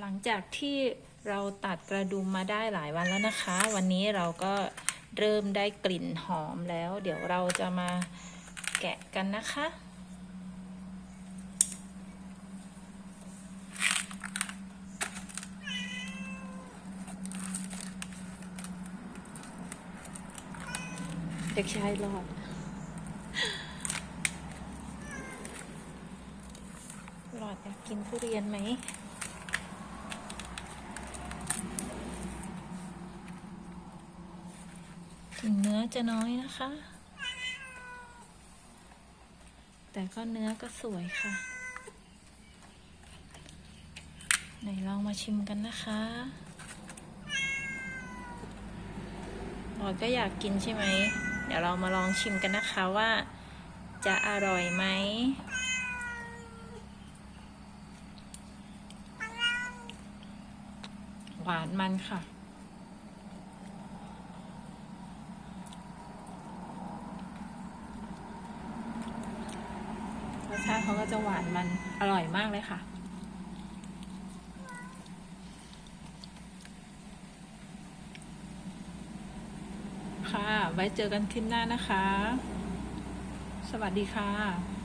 หลังจากที่เราตัดกระดุมมาได้หลายวันแล้วนะคะ วันนี้เราก็เริ่มได้กลิ่นหอมแล้ว เดี๋ยวเราจะมาแกะกันนะคะ เด็กชายรอด หลอดอยากกินทุเรียนไหม ถึงเนื้อจะน้อยนะคะ แต่ก็เนื้อก็สวยค่ะ ไหนลองมาชิมกันนะคะหลอดก็อยากกินใช่ไหม เดี๋ยวเรามาลองชิมกันนะคะว่า จะอร่อยไหมหวานมันค่ะ สชาติเขาก็จะหวานมันอร่อยมากเลยค่ะ ค่ะ ไว้เจอกันคลิปหน้านะคะ สวัสดีค่ะ